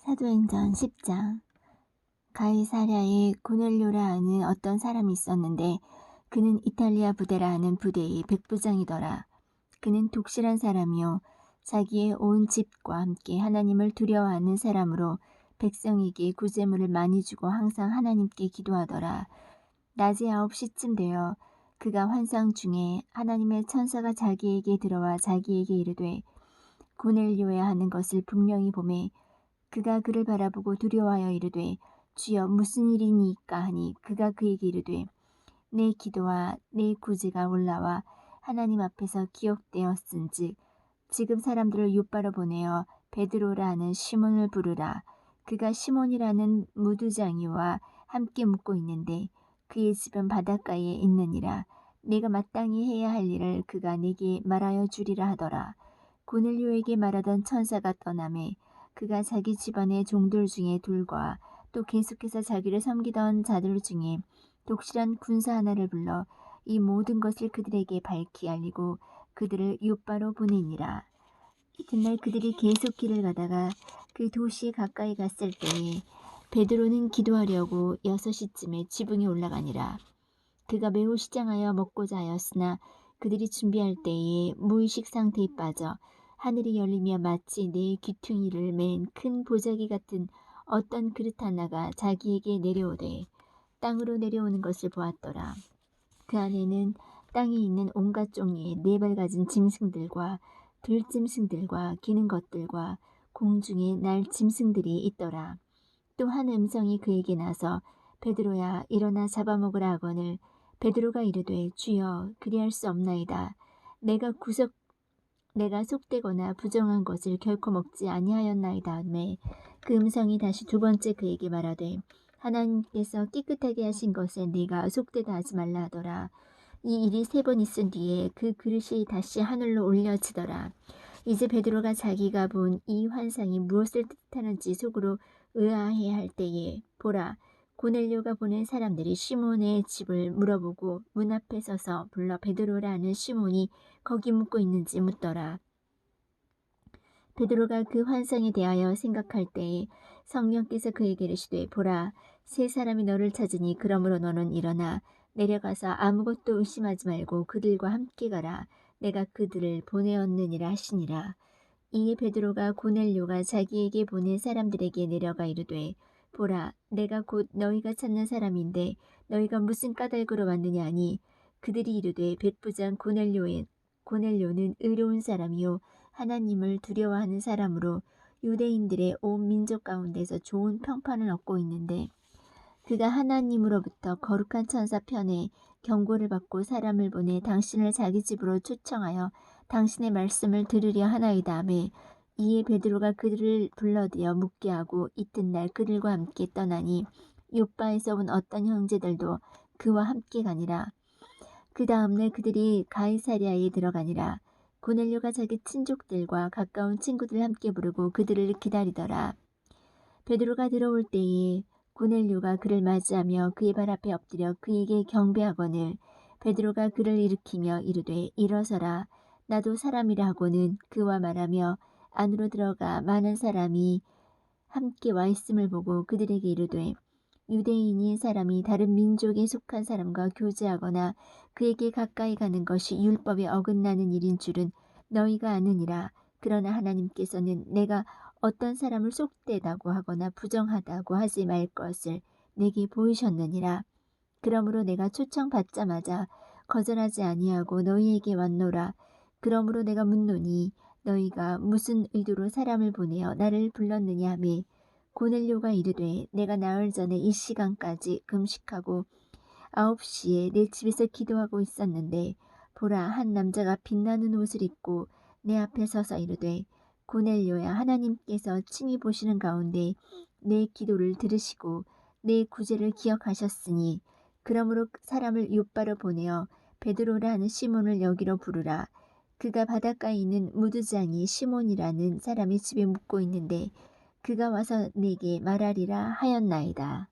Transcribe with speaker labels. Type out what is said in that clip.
Speaker 1: 사도행전 10장 가이사랴에 고넬료라 하는 어떤 사람이 있었는데 그는 이탈리아 부대라 하는 부대의 백부장이더라. 그는 독실한 사람이요 자기의 온 집과 함께 하나님을 두려워하는 사람으로 백성에게 구제물을 많이 주고 항상 하나님께 기도하더라. 낮에 아홉 시쯤 되어 그가 환상 중에 하나님의 천사가 자기에게 들어와 자기에게 이르되 고넬료야 하는 것을 분명히 보매 그가 그를 바라보고 두려워하여 이르되 주여 무슨 일이니까 하니 그가 그에게 이르되 내 기도와 내 구제가 올라와 하나님 앞에서 기억되었은즉 지금 사람들을 윳바로 보내어 베드로라 하는 시몬을 부르라. 그가 시몬이라는 무두장이와 함께 묵고 있는데 그의 집은 바닷가에 있느니라. 내가 마땅히 해야 할 일을 그가 내게 말하여 주리라 하더라. 고넬료에게 말하던 천사가 떠남에 그가 자기 집안의 종들 중에 둘과 또 계속해서 자기를 섬기던 자들 중에 독실한 군사 하나를 불러 이 모든 것을 그들에게 밝히 알리고 그들을 요바로 보내니라. 이튿날 그들이 계속 길을 가다가 그 도시 가까이 갔을 때에 베드로는 기도하려고 여섯 시쯤에 지붕에 올라가니라. 그가 매우 시장하여 먹고자 하였으나 그들이 준비할 때에 무의식 상태에 빠져 하늘이 열리며 마치 내 귀퉁이를 맨 큰 보자기 같은 어떤 그릇 하나가 자기에게 내려오되 땅으로 내려오는 것을 보았더라. 그 안에는 땅에 있는 온갖 종류의 네 발 가진 짐승들과 들짐승들과 기는 것들과 공중에 날 짐승들이 있더라. 또 한 음성이 그에게 나서 베드로야 일어나 잡아먹으라 하거늘 베드로가 이르되 주여 그리할 수 없나이다. 내가 구석 내가 속되거나 부정한 것을 결코 먹지 아니하였나이다 하매 그 음성이 다시 두 번째 그에게 말하되 하나님께서 깨끗하게 하신 것에 네가 속되다 하지 말라 하더라. 이 일이 세 번 있은 뒤에 그 그릇이 다시 하늘로 올려지더라. 이제 베드로가 자기가 본 이 환상이 무엇을 뜻하는지 속으로 의아해 할 때에 보라 고넬료가 보낸 사람들이 시몬의 집을 물어보고 문 앞에 서서 불러 베드로라는 시몬이 거기 묵고 있는지 묻더라. 베드로가 그 환상에 대하여 생각할 때에 성령께서 그에게 이르시되 보라 세 사람이 너를 찾으니 그러므로 너는 일어나 내려가서 아무것도 의심하지 말고 그들과 함께 가라 내가 그들을 보내었느니라 하시니라. 이에 베드로가 고넬료가 자기에게 보낸 사람들에게 내려가 이르되 보라 내가 곧 너희가 찾는 사람인데 너희가 무슨 까닭으로 왔느냐 하니 그들이 이르되 백부장 고넬료엔 고넬료는 의로운 사람이요 하나님을 두려워하는 사람으로 유대인들의 온 민족 가운데서 좋은 평판을 얻고 있는데 그가 하나님으로부터 거룩한 천사 편에 경고를 받고 사람을 보내 당신을 자기 집으로 초청하여 당신의 말씀을 들으려 하나이다 하매 이에 베드로가 그들을 불러들여 묻게 하고 이튿날 그들과 함께 떠나니 요바에서 온 어떤 형제들도 그와 함께 가니라. 그 다음날 그들이 가이사리아에 들어가니라. 고넬료가 자기 친족들과 가까운 친구들 함께 부르고 그들을 기다리더라. 베드로가 들어올 때에 고넬료가 그를 맞이하며 그의 발 앞에 엎드려 그에게 경배하거늘 베드로가 그를 일으키며 이르되 일어서라 나도 사람이라 하고는 그와 말하며 안으로 들어가 많은 사람이 함께 와 있음을 보고 그들에게 이르되 유대인인 사람이 다른 민족에 속한 사람과 교제하거나 그에게 가까이 가는 것이 율법에 어긋나는 일인 줄은 너희가 아느니라. 그러나 하나님께서는 내가 어떤 사람을 속되다고 하거나 부정하다고 하지 말 것을 내게 보이셨느니라. 그러므로 내가 초청받자마자 거절하지 아니하고 너희에게 왔노라. 그러므로 내가 묻노니 너희가 무슨 의도로 사람을 보내어 나를 불렀느냐 하매 고넬료가 이르되 내가 나흘 전에 이 시간까지 금식하고 아홉 시에 내 집에서 기도하고 있었는데 보라 한 남자가 빛나는 옷을 입고 내 앞에 서서 이르되 고넬료야 하나님께서 친히 보시는 가운데 내 기도를 들으시고 내 구제를 기억하셨으니 그러므로 사람을 요바로 보내어 베드로라 하는 시몬을 여기로 부르라 그가 바닷가에 있는 무드장이 시몬이라는 사람의 집에 묵고 있는데 그가 와서 내게 말하리라 하였나이다.